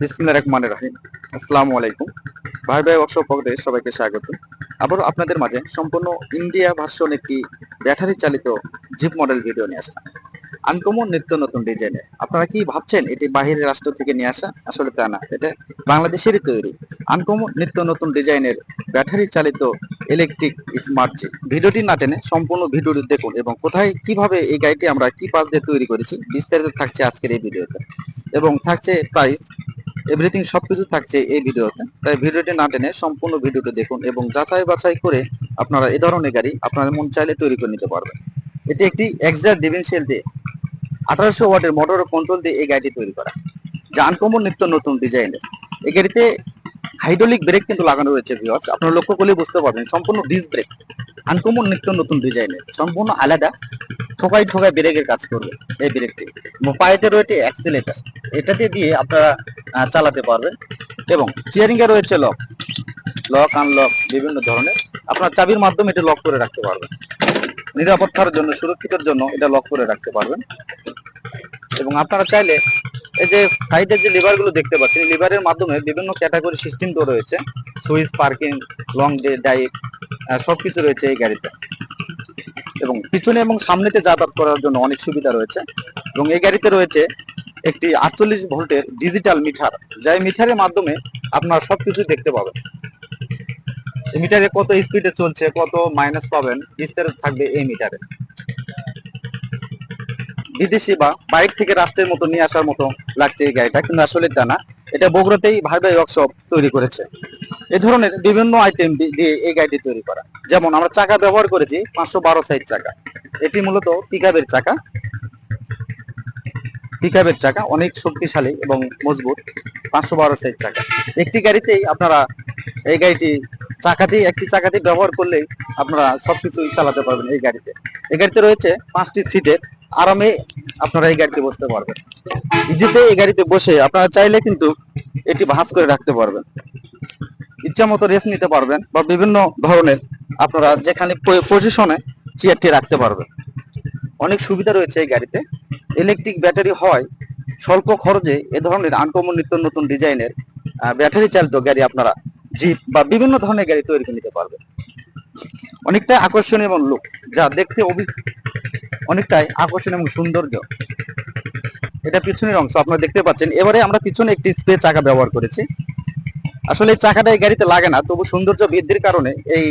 বিসমিল্লাহির রহমানির রহিম। আসসালামু আলাইকুম ভাই ভাই ওয়ার্কশপ পক্ষে সবাইকে স্বাগত। আবারও আপনাদের মাঝে সম্পূর্ণ ইন্ডিয়া ভার্সন একটি ব্যাটারি চালিত জিপ মডেল ভিডিও নিয়ে আসলাম। আনকমন নিত্য নতুন ডিজাইনের আপনারা কি ভাবছেন এটি বাহিরের রাষ্ট্র থেকে নিয়ে আসা? আসলে তা না, এটা বাংলাদেশেরই তৈরি। আনকমন নিত্য নতুন ডিজাইনের ব্যাটারি চালিত ইলেকট্রিক স্মার্ট জিপ। ভিডিওটি না টেনে সম্পূর্ণ ভিডিওটি দেখুন এবং কোথায় কীভাবে এই গাড়িটি আমরা কি পাশ দিয়ে তৈরি করেছি, বিস্তারিত থাকছে আজকের এই ভিডিওতে। এবং থাকছে প্রাইস এভরিথিং সবকিছু থাকছে এই ভিডিওতে। তাই ভিডিওটি না টেনে সম্পূর্ণ ভিডিওটি দেখুন এবং যাচাই বাছাই করে আপনারা এই ধরনের গাড়ি আপনার মন চাইলে তৈরি করে নিতে পারবেন। এটি একটি এক্সাক্ট ডিভেনশিয়াল দিয়ে আঠারোশো ওয়াটের মোটর কন্ট্রোল দিয়ে এই গাড়িটি তৈরি করা। যা আনকমন নিত্য নতুন ডিজাইনের এই গাড়িতে হাইড্রোলিক ব্রেক কিন্তু লাগানো রয়েছে ভিওয়ার্স আপনারা লক্ষ্য করলে বুঝতে পারবেন, সম্পূর্ণ ডিস ব্রেক আনকমন নিত্য নতুন ডিজাইনের সম্পূর্ণ আলাদা। ঠোকাই ঠোকাই ব্রেকের কাজ করবে, এই ব্রেকটি পায়েতে রয়েছে অ্যাক্সিলেটার। এটাতে দিয়ে আপনারা চালাতে পারবেন। এবং এ রয়েছে লক লক আনলক বিভিন্ন ধরনের। আপনার চাবির মাধ্যমে এটা লক করে রাখতে পারবেন। নিরাপত্তার জন্য, সুরক্ষিতের জন্য এটা লক করে রাখতে পারবেন। এবং আপনারা চাইলে এই যে সাইডের যে লিভারগুলো দেখতে পাচ্ছেন লিভারের মাধ্যমে বিভিন্ন ক্যাটাগরি সিস্টেম তো রয়েছে। Switch parking long day dive সবকিছু রয়েছে এই গাড়িতে। এবং পিছনে এবং সামনেতে যাতায়াত করার জন্য অনেক সুবিধা রয়েছে এবং এই গাড়িতে রয়েছে একটি আটচল্লিশ ভোল্টের ডিজিটাল মিটার যা মিটারের মাধ্যমে আপনারা সবকিছু দেখতে পাবেন। এই মিটারে কত স্পিডে চলছে, কত মাইনাস পাবেন, বিস্তারিত থাকবে এই মিটারে। বিদেশি বা বাইক থেকে রাষ্ট্রের মতো নিয়ে আসার মতো লাগছে এই গাড়িটা, কিন্তু আসলে তা না। এটা বগুড়াতেই ভাই ভাই ওয়ার্কশপ তৈরি করেছে। এ ধরনের বিভিন্ন আইটেম দিয়ে এই গাড়িটি তৈরি করা। যেমন আমরা চাকা ব্যবহার করেছি, পাঁচশো বারো সাইজ চাকা। এটি মূলত পিকআপের চাকা। পিকআপের চাকা, অনেক শক্তিশালী এবং মজবুত। পাঁচশো বারো সাইজ চাকা। একটি গাড়িতেই আপনারা এই গাড়িটি চাকাতেই, একটি চাকাতেই ব্যবহার করলেই আপনারা সবকিছু চালাতে পারবেন এই গাড়িতে। এই গাড়িতে রয়েছে পাঁচটি সিটের আরামে আপনারা এই গাড়িতে বসতে পারবেন। ইজিতে এই গাড়িতে বসে আপনারা চাইলে কিন্তু এটি ভাঁজ করে রাখতে পারবেন। ইচ্ছা মতো রেস্ট নিতে পারবেন বা বিভিন্ন ধরনের আপনারা যেখানে পজিশনে চেয়ারটি রাখতে পারবেন। অনেক সুবিধা রয়েছে এই গাড়িতে। ইলেকট্রিক ব্যাটারি হয়, স্বল্প খরচে এ ধরনের আনকমন নিত্য নতুন ডিজাইনের ব্যাটারি চালিত গাড়ি আপনারা জিপ বা বিভিন্ন ধরনের গাড়ি তৈরি করে নিতে পারবেন। অনেকটা আকর্ষণীয় এবং লুক, যা দেখতে অনেকটাই আকর্ষণীয় এবং সৌন্দর্য। এটা পিছনের অংশ, আপনারা দেখতে পাচ্ছেন। এবারে আমরা পিছনে একটি স্প্রে চাকা ব্যবহার করেছি। আসলে এই চাকাটা এই গাড়িতে লাগে না, তবু সৌন্দর্য বৃদ্ধির কারণে এই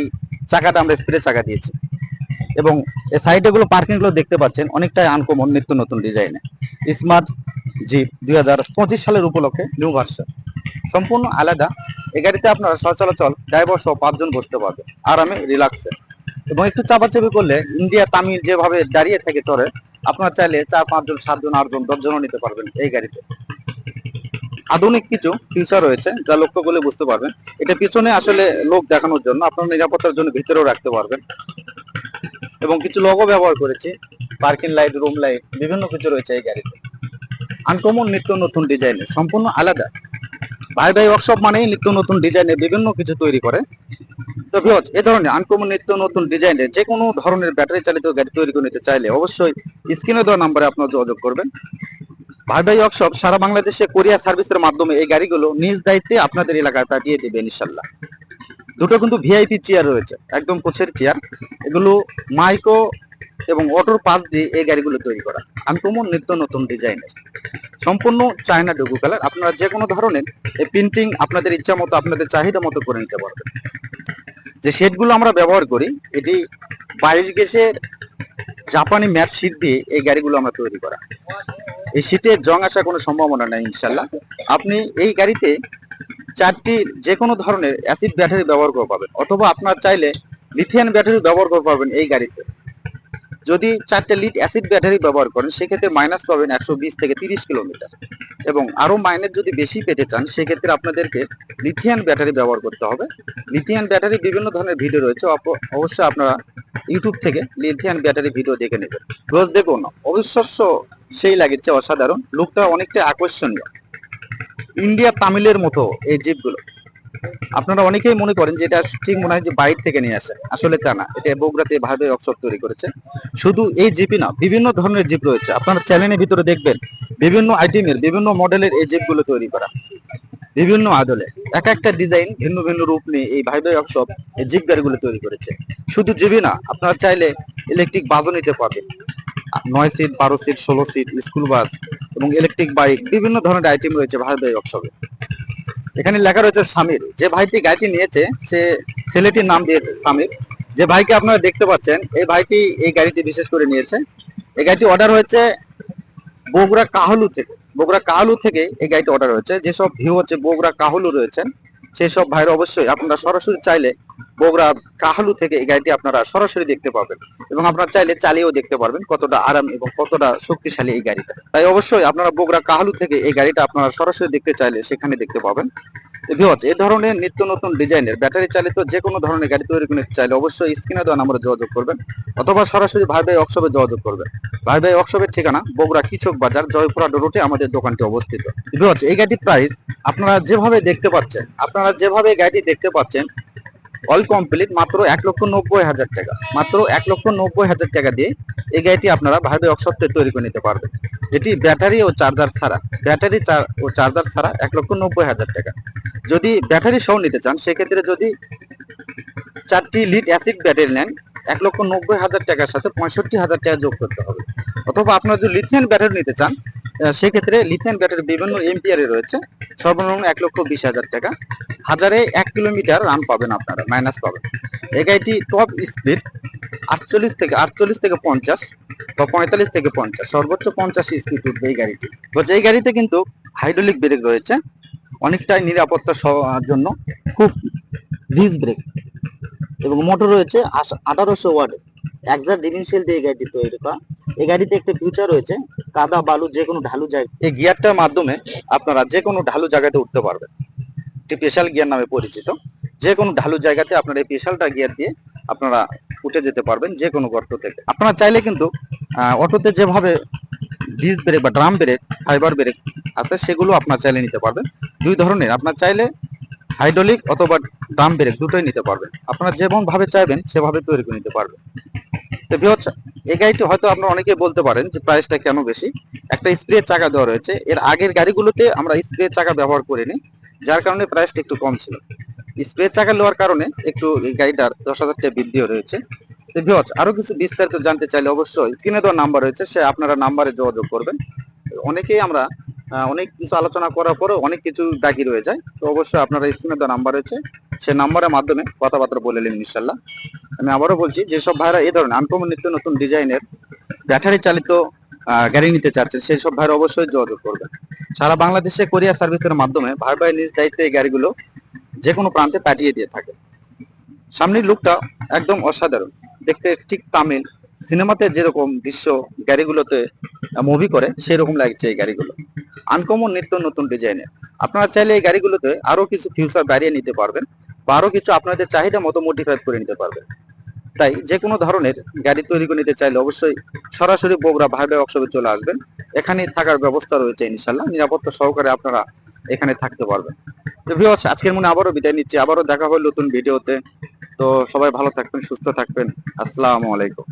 চাকাটা আমরা স্প্রে চাকা দিয়েছি। এবং এই সাইডে গুলো পার্কিংগুলো দেখতে পাচ্ছেন, অনেকটাই আনকমন নিত্য নতুন ডিজাইনে। স্মার্ট জিপ দুই হাজার পঁচিশ সালের উপলক্ষে নিউ ভার্সন। সম্পূর্ণ আলাদা। এই গাড়িতে আপনারা সচলাচল ড্রাইভার সহ পাঁচজন বসতে পারবে আরামে রিল্যাক্সে। এবং একটু চাপাচাপি করলে ইন্ডিয়া, তামিল যেভাবে দাঁড়িয়ে থাকে চড়ে, আপনার চাইলে চার, পাঁচজন, সাতজন, আটজন, দশজনও নিতে পারবেন এই গাড়িতে। আধুনিক কিছু ফিচার রয়েছে, যা লক্ষ্য করলে বুঝতে পারবেন। এটা পিছনে আসলে লোক দেখানোর জন্য আপনার নিরাপত্তার জন্য ভিতরেও রাখতে পারবেন। এবং কিছু লোগো ব্যবহার করেছি পার্কিং লাইট রুম লাইট বিভিন্ন কিছু রয়েছে এই গাড়িতে। আনকমন নিত্য নতুন ডিজাইনের সম্পূর্ণ আলাদা। ভাই ভাই ওয়ার্কশপ মানেই নিত্য নতুন ডিজাইনের বিভিন্ন কিছু তৈরি করে। তো ভিউয়ার্স এই ধরনের আনকমন নিত্য নতুন ডিজাইনের যে কোনো ধরনের ব্যাটারি চালিত গাড়ি তৈরি করে নিতে চাইলে অবশ্যই স্ক্রিনে দেওয়া নাম্বারে আপনারা যোগাযোগ করবেন। ভাই ভাই ওয়ার্কশপ সারা বাংলাদেশে কোরিয়া সার্ভিসের মাধ্যমে এই গাড়িগুলো নিজ দায়িত্বে আপনাদের এলাকায় পাঠিয়ে দেবে ইনশাল্লাহ দুটো কিন্তু ভিআইপি চেয়ার রয়েছে, একদম কোচের চেয়ার এগুলো মাইক্রো এবং অটোর পাশ দিয়ে এই গাড়িগুলো তৈরি করা। আনকমন নিত্য নতুন ডিজাইনের। সম্পূর্ণ চায়না ডুগু কালার। আপনারা যে কোনো ধরনের এই প্রিন্টিং আপনাদের ইচ্ছা মতো, আপনাদের চাহিদা মতো করে নিতে পারবেন। যে শেডগুলো আমরা ব্যবহার করি, এটি বাইশ গেসের জাপানি ম্যাট শীট দিয়ে এই গাড়িগুলো আমরা তৈরি করা। এই শীটে জং আসার কোনো সম্ভাবনা নেই ইনশাল্লাহ আপনি এই গাড়িতে চারটি যে কোনো ধরনের অ্যাসিড ব্যাটারি ব্যবহার করে পাবেন। অথবা আপনার চাইলে লিথিয়ান ব্যাটারি ব্যবহার করে পাবেন এই গাড়িতে। যদি চারটে লিড অ্যাসিড ব্যাটারি ব্যবহার করেন, সেক্ষেত্রে মাইনাস পাবেন একশো বিশ থেকে তিরিশ কিলোমিটার। এবং আরও মাইনাস যদি বেশি পেতে চান, সেক্ষেত্রে আপনাদেরকে লিথিয়ান ব্যাটারি ব্যবহার করতে হবে। লিথিয়াম ব্যাটারি বিভিন্ন ধরনের ভিডিও রয়েছে অবশ্যই আপনারা ইউটিউব থেকে লিথিয়ান ব্যাটারি ভিডিও দেখে নেবেন। রোজ দেখুন, অবিশ্বাস্য সেই লাগছে, অসাধারণ। লুকটা অনেকটা আকর্ষণীয়। ইন্ডিয়া তামিলের মতো এই জিপগুলো আপনারা অনেকেই মনে করেন যে এটা ঠিক মনে হয় যে বাইরে থেকে নিয়ে আসে। আসলে তা না। এটা বগুড়াতে ভাবে অফসর তৈরি করেছে। শুধু এই জিপই না, বিভিন্ন ধরনের জিপ রয়েছে। আপনারা চ্যানেলের ভিতরে দেখবেন, বিভিন্ন আইটেমের বিভিন্ন মডেলের এই জিপগুলো তৈরি করা। বিভিন্ন আদলে। এক একটা ডিজাইন ভিন্ন ভিন্ন রূপ নিয়ে এই ভাই ভাই ওয়ার্কশপ এই জিপ গাড়িগুলো তৈরি করেছে। শুধু জিবি না, আপনারা চাইলে ইলেকট্রিক বাসও নিতে পারবেন। নয় সিট বারো সিট ষোলো সিট স্কুল বাস এবং ইলেকট্রিক বাইক বিভিন্ন ধরনের আইটেম রয়েছে ভাই ভাই ওয়ার্কশপে এখানে লেখা রয়েছে স্বামীর যে ভাইটি গাড়িটি নিয়েছে, সে ছেলেটির নাম দিয়েছে স্বামীর যে ভাইকে আপনারা দেখতে পাচ্ছেন, এই ভাইটি এই গাড়িটি বিশেষ করে নিয়েছে। এই গাড়িটি অর্ডার হয়েছে বগুড়া কাহলু থেকে। বগুড়া কাহলু থেকে এই গাড়িটি অর্ডার হয়েছে। যেসব ভিউ হচ্ছে, বগুড়া কাহলু রয়েছেন। সেই সব ভাইরা অবশ্যই আপনারা সরাসরি চাইলে বগুড়া কাহালু থেকে এই গাড়িটি আপনারা সরাসরি দেখতে পাবেন এবং আপনারা চাইলে চালিয়েও দেখতে পারবেন কতটা আরাম এবং কতটা শক্তিশালী এই গাড়িটা। তাই অবশ্যই আপনারা বগুড়া কাহালু থেকে এই গাড়িটা আপনারা সরাসরি দেখতে চাইলে সেখানে দেখতে পাবেন। এ ধরনের নিত্য নতুন ডিজাইনের ব্যাটারি চালিত যে কোনো ধরনের গাড়ি তৈরি করে চাইলে অবশ্যই স্ক্রিনে দেওয়া নাম্বারে যোগাযোগ করবেন অথবা সরাসরি ভাই ভাই ওয়ার্কশপে যোগাযোগ করবেন। ভাই ভাই ওয়ার্কশপের ঠিকানা বগুড়া কিচক বাজার জয়পুরা রোডে আমাদের দোকানটি অবস্থিত। এই গাড়ির প্রাইস আপনারা যেভাবে দেখতে পাচ্ছেন, আপনারা যেভাবে গাড়িটি দেখতে পাচ্ছেন অল কমপ্লিট মাত্র এক লক্ষ নব্বই হাজার টাকা। মাত্র এক লক্ষ নব্বই হাজার টাকা দিয়ে এই গাড়িটি আপনারা ভাই ভাই তৈরি করে নিতে পারবেন। এটি ব্যাটারি ও চার্জার ছাড়া, ব্যাটারি ও চার্জার ছাড়া এক লক্ষ নব্বই হাজার টাকা। যদি ব্যাটারি সহ নিতে চান, সেক্ষেত্রে যদি চারটি লিড অ্যাসিড ব্যাটারি নেন, এক লক্ষ নব্বই হাজার টাকার সাথে পঁয়ষট্টি হাজার টাকা যোগ করতে হবে। অথবা আপনারা যদি লিথিয়াম ব্যাটারি নিতে চান সেক্ষেত্রে লিথিয়াম ব্যাটারি বিভিন্ন এমপিআরে রয়েছে। সর্বনিম্ন এক লক্ষ বিশ হাজার টাকা। হাজারে এক কিলোমিটার রান পাবেন আপনারা মাইনাস পাবেন। এই গাড়িটি টপ স্পিড আটচল্লিশ থেকে আটচল্লিশ থেকে পঞ্চাশ বা পঁয়তাল্লিশ থেকে পঞ্চাশ, সর্বোচ্চ পঞ্চাশ স্পিড উঠবে এই গাড়িটি। বলছে এই গাড়িতে কিন্তু হাইড্রোলিক ব্রেক রয়েছে, অনেকটাই নিরাপত্তা জন্য খুব রিচ ব্রেক এবং মোটর রয়েছে আঠারোশো ওয়ার্ড একজার ডিমেনশিয়াল দিয়ে এই গাড়িটি তৈরি করা। এই গাড়িতে একটা ফিউচার রয়েছে কাদা, বালু, যে কোনো ঢালু জায়গা এই গিয়ারটার মাধ্যমে আপনারা যে কোনো ঢালু জায়গাতে উঠতে পারবেন। একটি স্পেশাল গিয়ার নামে পরিচিত। যে কোনো ঢালু জায়গাতে আপনারা এই স্পেশালটা গিয়ার দিয়ে আপনারা উঠে যেতে পারবেন যে কোনো গর্ত থেকে। আপনারা চাইলে কিন্তু অটোতে যেভাবে ডিস ব্রেক বা ড্রাম ব্রেক ফাইবার ব্রেক আছে, সেগুলো আপনার চাইলে নিতে পারবেন। দুই ধরনের। আপনার চাইলে হাইড্রোলিক অথবা ড্রাম ব্রেক দুটোই নিতে পারবেন। আপনারা যেমন ভাবে চাইবেন, সেভাবে তৈরি করে নিতে পারবেন। তো এই গাড়িটি হয়তো আপনারা অনেকে বলতে পারেন যে প্রাইসটা কেন বেশি। একটা স্প্রে চাকা দেওয়া রয়েছে। এর আগের গাড়িগুলোতে আমরা স্প্রে চাকা ব্যবহার করিনি, যার কারণে প্রাইসটা একটু কম ছিল। স্প্রে চাকা নেওয়ার কারণে একটু এই গাড়িটার দশ হাজার টাকা বৃদ্ধিও রয়েছে। তো ভিওয়াচ আরও কিছু বিস্তারিত জানতে চাইলে অবশ্যই স্ক্রিনে দেওয়া নাম্বার রয়েছে, সে আপনারা নাম্বারে যোগাযোগ করবেন। অনেকেই আমরা অনেক কিছু আলোচনা করার পরে অনেক কিছু বাকি রয়ে যায়। তো অবশ্যই আপনারা স্ক্রিনে দেওয়া নাম্বার রয়েছে। সে নাম্বারের মাধ্যমে কথাবার্তা বলে নিন ইনশাল্লাহ। আমি আবারও বলছি, যেসব ভাইরা এই ধরনের আনকমন নিত্য নতুন ডিজাইনের ব্যাটারি চালিত গাড়ি নিতে চাচ্ছেন সেই সব ভাইরা অবশ্যই যোগাযোগ করবেন। সারা বাংলাদেশে কোরিয়ার সার্ভিসের মাধ্যমে ভাই ভাই নিজ দায়িত্বে এই গাড়িগুলো যে কোনো প্রান্তে পাঠিয়ে দিয়ে থাকে। সামনের লুকটা একদম অসাধারণ। দেখতে ঠিক তামিল। সিনেমাতে যেরকম দৃশ্য গাড়িগুলোতে মুভি করে, সেরকম লাগছে এই গাড়িগুলো। আনকমন নিত্য নতুন ডিজাইনের আপনারা চাইলে এই গাড়িগুলোতে আরও কিছু ফিউচার বাড়িয়ে নিতে পারবেন বা আরও কিছু আপনাদের চাহিদা মতো মডিফাই করে নিতে পারবেন। তাই যে কোনো ধরনের গাড়ি তৈরি করে নিতে চাইলে অবশ্যই সরাসরি বগুড়া ভাই ভাই ওয়ার্কশপে চলে আসবেন। এখানে থাকার ব্যবস্থা রয়েছে ইনশাল্লাহ নিরাপত্তা সহকারে আপনারা এখানে থাকতে পারবেন। তো ভিউয়ার্স আজকের মনে আবারও বিদায় নিচ্ছি। আবারও দেখা হবে নতুন ভিডিওতে তো সবাই ভালো থাকবেন, সুস্থ থাকবেন। আসসালামু আলাইকুম।